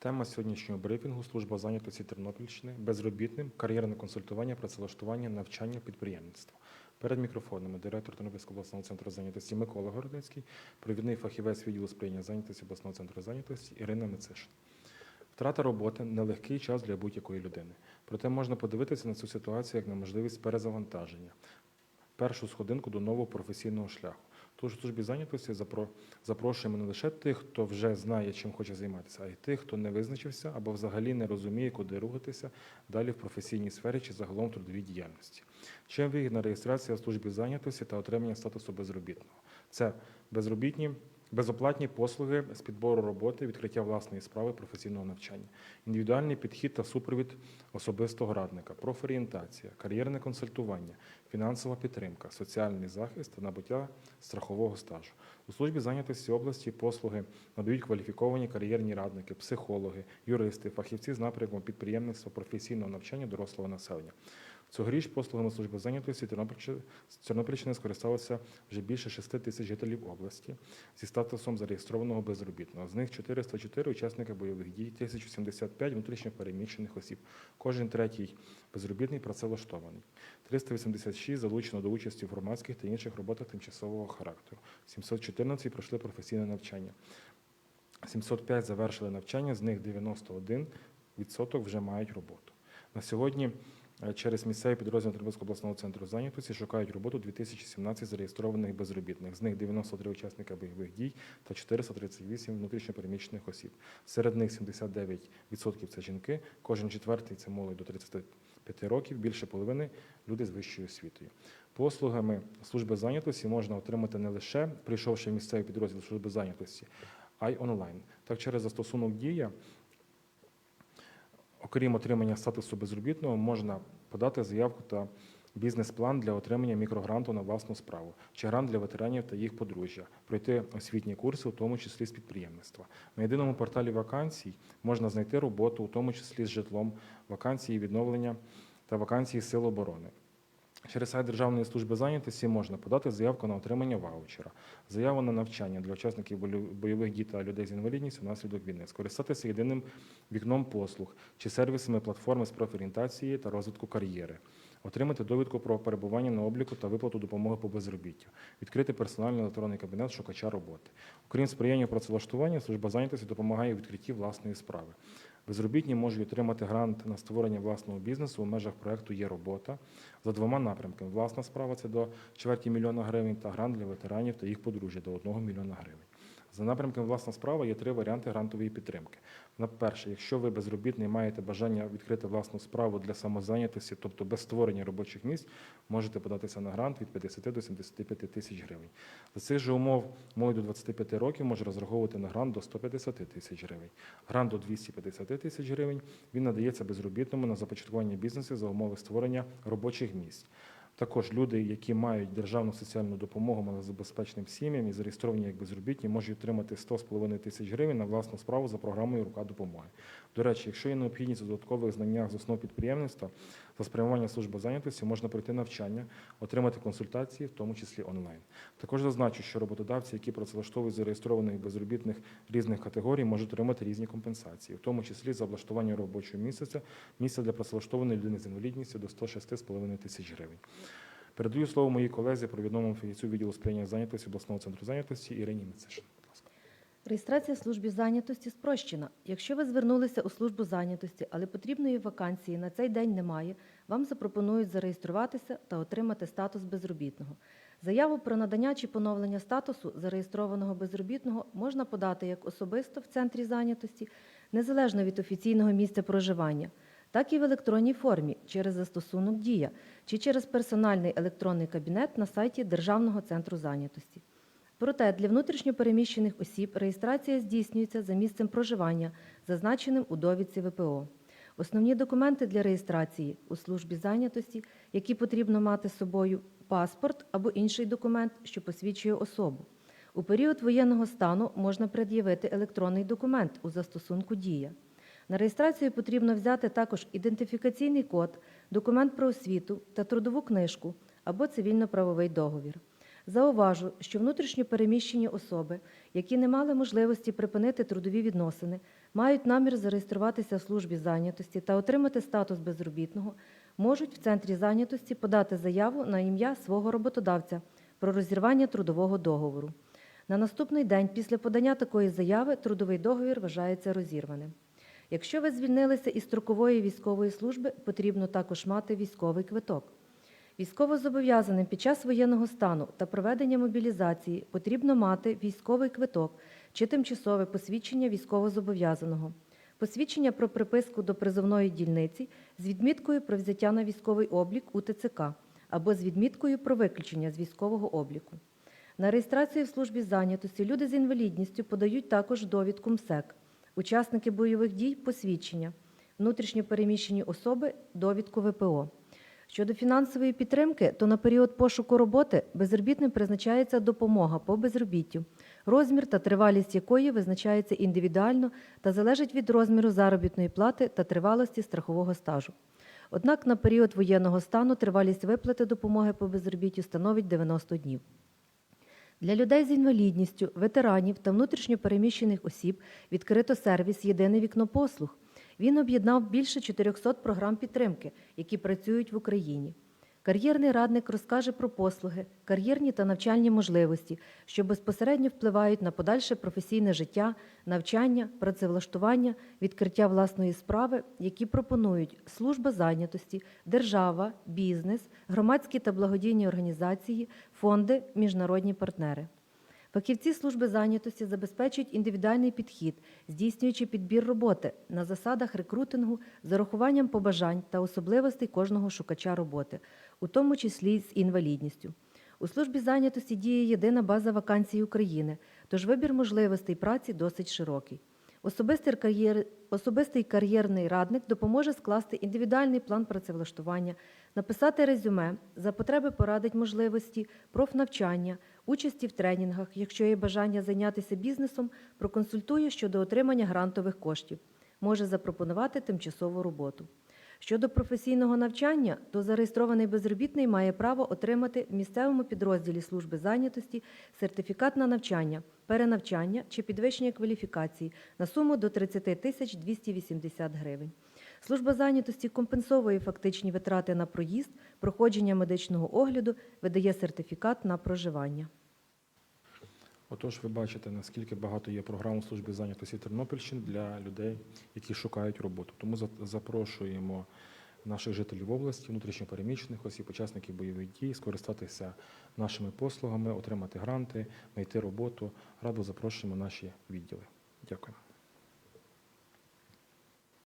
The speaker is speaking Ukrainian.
Тема сьогоднішнього брифінгу служба зайнятості Тернопільщини безробітним, кар'єрне консультування, працевлаштування, навчання, підприємництво. Перед мікрофонами директор Тернопільського обласного центру зайнятості Микола Городецький, провідний фахівець відділу сприяння зайнятості обласного центру зайнятості Ірина Мицишин. Втрата роботи нелегкий час для будь-якої людини. Проте можна подивитися на цю ситуацію як на можливість перезавантаження, першу сходинку до нового професійного шляху. Тож службі зайнятості запро- запрошуємо не лише тих, хто вже знає, чим хоче займатися, а й тих, хто не визначився або взагалі не розуміє, куди рухатися далі в професійній сфері чи загалом в трудовій діяльності. Чим вигідна реєстрація в службі зайнятості та отримання статусу безробітного? Це безробітні. Безоплатні послуги з підбору роботи, відкриття власної справи, професійного навчання, індивідуальний підхід та супровід особистого радника, профорієнтація, кар'єрне консультування, фінансова підтримка, соціальний захист та набуття страхового стажу. У службі зайнятості області послуги надають кваліфіковані кар'єрні радники, психологи, юристи, фахівці з напрямку підприємництва, професійного навчання дорослого населення. Цьогоріч послугами служби зайнятості Тернопільщини- скористалося вже більше 6 тисяч жителів області зі статусом зареєстрованого безробітного. З них 404 учасники бойових дій, 1075 внутрішньо переміщених осіб. Кожен третій безробітний працевлаштований. 386 залучено до участі в громадських та інших роботах тимчасового характеру. 714 пройшли професійне навчання. 705 завершили навчання, з них 91% вже мають роботу. На сьогодні через місцеві підрозділи Тернопільського обласного центру зайнятості шукають роботу 2017 зареєстрованих безробітних. З них 93 учасника бойових дій та 438 внутрішньопереміщених осіб. Серед них 79% це жінки, кожен четвертий це молодь до 35 років, більше половини люди з вищою освітою. Послугами служби зайнятості можна отримати не лише прийшовши в місцевий підрозділ служби зайнятості, а й онлайн. Так, через застосунок дія, окрім отримання статусу безробітного, можна подати заявку та бізнес-план для отримання мікрогранту на власну справу чи грант для ветеранів та їх подружжя, пройти освітні курси, у тому числі з підприємництва. На єдиному порталі вакансій можна знайти роботу, у тому числі з житлом, вакансії відновлення та вакансії сил оборони. Через сайт Державної служби зайнятості можна подати заявку на отримання ваучера, заяву на навчання для учасників бойових дій та людей з інвалідністю внаслідок війни, скористатися єдиним вікном послуг чи сервісами платформи з профорієнтації та розвитку кар'єри, отримати довідку про перебування на обліку та виплату допомоги по безробіттю, відкрити персональний електронний кабінет шукача роботи. Окрім сприяння працевлаштування, служба зайнятості допомагає у відкритті власної справи. Безробітні можуть отримати грант на створення власного бізнесу у межах проекту Є робота за двома напрямками. Власна справа це до чверті мільйона гривень та грант для ветеранів та їх подружжя до 1 мільйона гривень. За напрямком власна справа є три варіанти грантової підтримки. На перше, якщо ви безробітний маєте бажання відкрити власну справу для самозайнятості, тобто без створення робочих місць, можете податися на грант від 50 до 75 тисяч гривень. За цих же умов молодь до 25 років може розраховувати на грант до 150 тисяч гривень. Грант до 250 тисяч гривень він надається безробітному на започаткування бізнесу за умови створення робочих місць. Також люди, які мають державну соціальну допомогу малозабезпеченим сім'ям і зареєстровані як безробітні, можуть отримати 100,5 тисяч гривень на власну справу за програмою Рука допомоги. До речі, якщо є необхідність у додаткових знаннях з основ підприємництва та спрямування служби зайнятості, можна пройти навчання, отримати консультації, в тому числі онлайн. Також зазначу, що роботодавці, які працевлаштовують зареєстрованих безробітних різних категорій, можуть отримати різні компенсації, в тому числі за облаштування робочого місяця, місця для працевлаштованої людини з інвалідністю до 106,5 тисяч гривень. Передаю слово моїй колезі, провідному фахівцю відділу сприяння зайнятості обласного центру зайнятості Ірині Мицишин. Реєстрація в службі зайнятості спрощена. Якщо ви звернулися у службу зайнятості, але потрібної вакансії на цей день немає, вам запропонують зареєструватися та отримати статус безробітного. Заяву про надання чи поновлення статусу зареєстрованого безробітного можна подати як особисто в центрі зайнятості, незалежно від офіційного місця проживання, так і в електронній формі через застосунок Дія чи через персональний електронний кабінет на сайті Державного центру зайнятості. Проте для внутрішньопереміщених осіб реєстрація здійснюється за місцем проживання, зазначеним у довідці ВПО. Основні документи для реєстрації у службі зайнятості, які потрібно мати з собою паспорт або інший документ, що посвідчує особу. У період воєнного стану можна пред'явити електронний документ у застосунку Дія. На реєстрацію потрібно взяти також ідентифікаційний код, документ про освіту та трудову книжку або цивільно-правовий договір. Зауважу, що внутрішньо переміщені особи, які не мали можливості припинити трудові відносини, мають намір зареєструватися в службі зайнятості та отримати статус безробітного, можуть в центрі зайнятості подати заяву на ім'я свого роботодавця про розірвання трудового договору. На наступний день після подання такої заяви трудовий договір вважається розірваним. Якщо ви звільнилися із строкової військової служби, потрібно також мати військовий квиток. Військовозобов'язаним під час воєнного стану та проведення мобілізації потрібно мати військовий квиток чи тимчасове посвідчення військовозобов'язаного, посвідчення про приписку до призовної дільниці з відміткою про взяття на військовий облік у ТЦК або з відміткою про виключення з військового обліку. На реєстрацію в службі зайнятості люди з інвалідністю подають також довідку МСЕК, учасники бойових дій посвідчення, внутрішньо переміщені особи довідку ВПО. Щодо фінансової підтримки, то на період пошуку роботи безробітним призначається допомога по безробіттю, розмір та тривалість якої визначається індивідуально та залежить від розміру заробітної плати та тривалості страхового стажу. Однак на період воєнного стану тривалість виплати допомоги по безробіттю становить 90 днів. Для людей з інвалідністю, ветеранів та внутрішньо переміщених осіб відкрито сервіс Єдине вікно послуг. Він об'єднав більше 400 програм підтримки, які працюють в Україні. Кар'єрний радник розкаже про послуги, кар'єрні та навчальні можливості, що безпосередньо впливають на подальше професійне життя, навчання, працевлаштування, відкриття власної справи, які пропонують служба зайнятості, держава, бізнес, громадські та благодійні організації, фонди, міжнародні партнери. Фахівці служби зайнятості забезпечують індивідуальний підхід, здійснюючи підбір роботи на засадах рекрутингу з урахуванням побажань та особливостей кожного шукача роботи, у тому числі з інвалідністю. У службі зайнятості діє єдина база вакансій України, тож вибір можливостей праці досить широкий. Особистий, кар'єр... Особистий кар'єрний радник допоможе скласти індивідуальний план працевлаштування, написати резюме, за потреби порадить можливості профнавчання, участі в тренінгах, якщо є бажання зайнятися бізнесом, проконсультує щодо отримання грантових коштів, може запропонувати тимчасову роботу. Щодо професійного навчання, то зареєстрований безробітний має право отримати в місцевому підрозділі служби зайнятості сертифікат на навчання, перенавчання чи підвищення кваліфікації на суму до 30 тисяч 280 гривень. Служба зайнятості компенсовує фактичні витрати на проїзд, проходження медичного огляду, видає сертифікат на проживання. Отож, ви бачите, наскільки багато є програм у службі зайнятості Тернопільщини для людей, які шукають роботу. Тому за- запрошуємо наших жителів області, внутрішньопереміщених осіб, учасників бойових дій, скористатися нашими послугами, отримати гранти, знайти роботу. Радо запрошуємо наші відділи. Дякую.